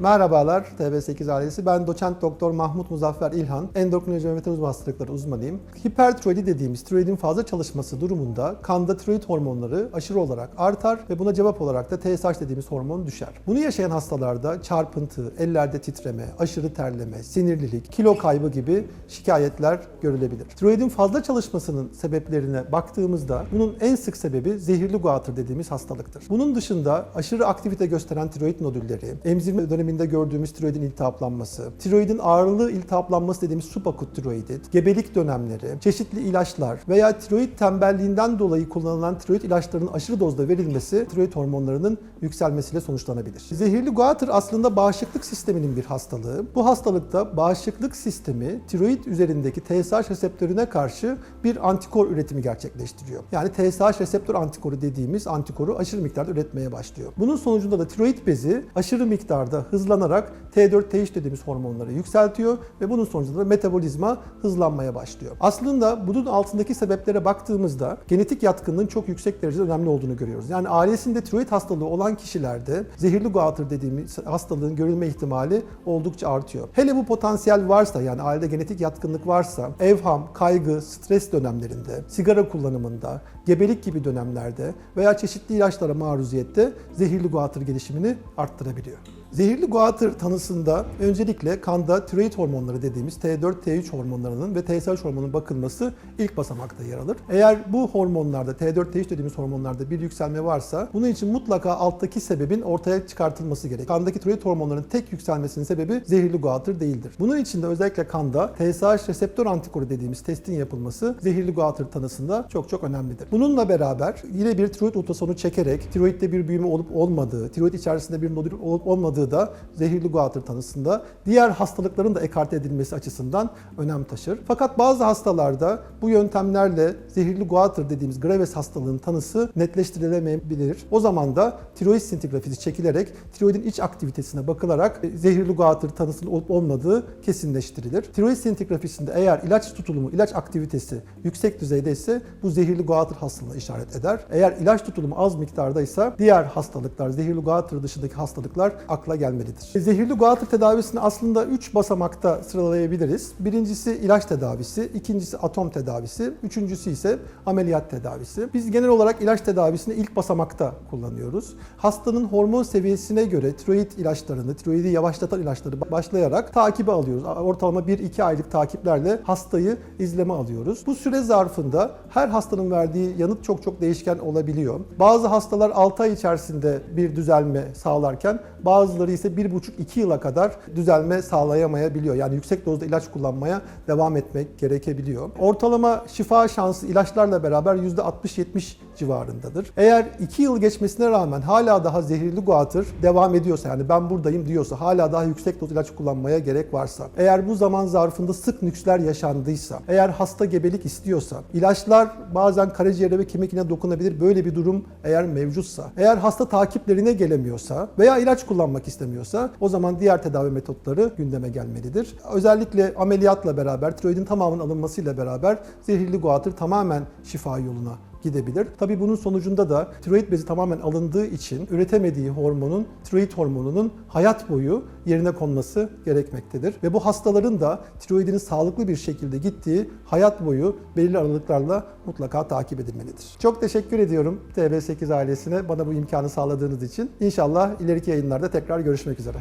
Merhabalar TB8 ailesi. Ben doçent doktor Mahmut Muzaffer İlhan. Endokrinoloji ve metabolizma hastalıkları uzmanıyım. Hipertiroidi dediğimiz tiroidin fazla çalışması durumunda kanda tiroid hormonları aşırı olarak artar ve buna cevap olarak da TSH dediğimiz hormon düşer. Bunu yaşayan hastalarda çarpıntı, ellerde titreme, aşırı terleme, sinirlilik, kilo kaybı gibi şikayetler görülebilir. Tiroidin fazla çalışmasının sebeplerine baktığımızda bunun en sık sebebi zehirli guatr dediğimiz hastalıktır. Bunun dışında aşırı aktivite gösteren tiroid nodülleri, emzirme döneminde gördüğümüz tiroidin iltihaplanması, tiroidin ağırlığı iltihaplanması dediğimiz subakut tiroidit, gebelik dönemleri, çeşitli ilaçlar veya tiroid tembelliğinden dolayı kullanılan tiroid ilaçlarının aşırı dozda verilmesi tiroid hormonlarının yükselmesiyle sonuçlanabilir. Zehirli guatr aslında bağışıklık sisteminin bir hastalığı. Bu hastalıkta bağışıklık sistemi tiroid üzerindeki TSH reseptörüne karşı bir antikor üretimi gerçekleştiriyor. Yani TSH reseptör antikoru dediğimiz antikoru aşırı miktarda üretmeye başlıyor. Bunun sonucunda da tiroid bezi aşırı miktarda hızlanarak T4, T3 dediğimiz hormonları yükseltiyor ve bunun sonucunda da metabolizma hızlanmaya başlıyor. Aslında bunun altındaki sebeplere baktığımızda genetik yatkınlığın çok yüksek derecede önemli olduğunu görüyoruz. Yani ailesinde tiroid hastalığı olan kişilerde zehirli guatr dediğimiz hastalığın görülme ihtimali oldukça artıyor. Hele bu potansiyel varsa yani ailede genetik yatkınlık varsa evham, kaygı, stres dönemlerinde, sigara kullanımında, gebelik gibi dönemlerde veya çeşitli ilaçlara maruziyette zehirli guatr gelişimini arttırabiliyor. Zehirli guatr tanısında öncelikle kanda tiroid hormonları dediğimiz T4, T3 hormonlarının ve TSH hormonunun bakılması ilk basamakta yer alır. Eğer bu hormonlarda T4, T3 dediğimiz hormonlarda bir yükselme varsa bunun için mutlaka alttaki sebebin ortaya çıkartılması gerek. Kandaki tiroid hormonlarının tek yükselmesinin sebebi zehirli guatr değildir. Bunun için de özellikle kanda TSH reseptör antikoru dediğimiz testin yapılması zehirli guatr tanısında çok çok önemlidir. Bununla beraber yine bir tiroid ultrasonu çekerek tiroidde bir büyüme olup olmadığı, tiroid içerisinde bir nodül olup olmadığı da zehirli guatr tanısında diğer hastalıkların da ekarte edilmesi açısından önem taşır. Fakat bazı hastalarda bu yöntemlerle zehirli guatr dediğimiz Graves hastalığının tanısı netleştirilemeyebilir. O zaman da tiroid sintigrafisi çekilerek tiroidin iç aktivitesine bakılarak zehirli guatr tanısının olup olmadığı kesinleştirilir. Tiroid sintigrafisinde eğer ilaç tutulumu, ilaç aktivitesi yüksek düzeyde ise bu zehirli guatr hastalığına işaret eder. Eğer ilaç tutulumu az miktardaysa diğer hastalıklar, zehirli guatr dışındaki hastalıklar akla gelmelidir. Zehirli guatr tedavisini aslında 3 basamakta sıralayabiliriz. Birincisi ilaç tedavisi, ikincisi atom tedavisi, üçüncüsü ise ameliyat tedavisi. Biz genel olarak ilaç tedavisini ilk basamakta kullanıyoruz. Hastanın hormon seviyesine göre tiroid ilaçlarını, tiroidi yavaşlatan ilaçları başlayarak takibe alıyoruz. Ortalama 1-2 aylık takiplerle hastayı izleme alıyoruz. Bu süre zarfında her hastanın verdiği yanıt çok çok değişken olabiliyor. Bazı hastalar 6 ay içerisinde bir düzelme sağlarken bazıları ise 1,5-2 yıla kadar düzelme sağlayamayabiliyor. Yani yüksek dozda ilaç kullanmaya devam etmek gerekebiliyor. Ortalama şifa şansı ilaçlarla beraber %60-70 civarındadır. Eğer 2 yıl geçmesine rağmen hala daha zehirli guatr devam ediyorsa yani ben buradayım diyorsa hala daha yüksek doz ilaç kullanmaya gerek varsa eğer bu zaman zarfında sık nüksler yaşandıysa eğer hasta gebelik istiyorsa ilaçlar bazen karaciğere ve kemikine dokunabilir böyle bir durum eğer mevcutsa eğer hasta takiplerine gelemiyorsa veya ilaç kullanmak istemiyorsa o zaman diğer tedavi metotları gündeme gelmelidir. Özellikle ameliyatla beraber tiroidin tamamının alınmasıyla beraber zehirli guatr tamamen şifa yoluna gidebilir. Tabii bunun sonucunda da tiroid bezi tamamen alındığı için üretemediği hormonun, tiroid hormonunun hayat boyu yerine konması gerekmektedir. Ve bu hastaların da tiroidinin sağlıklı bir şekilde gittiği hayat boyu belirli aralıklarla mutlaka takip edilmelidir. Çok teşekkür ediyorum TB8 ailesine bana bu imkanı sağladığınız için. İnşallah ileriki yayınlarda tekrar görüşmek üzere.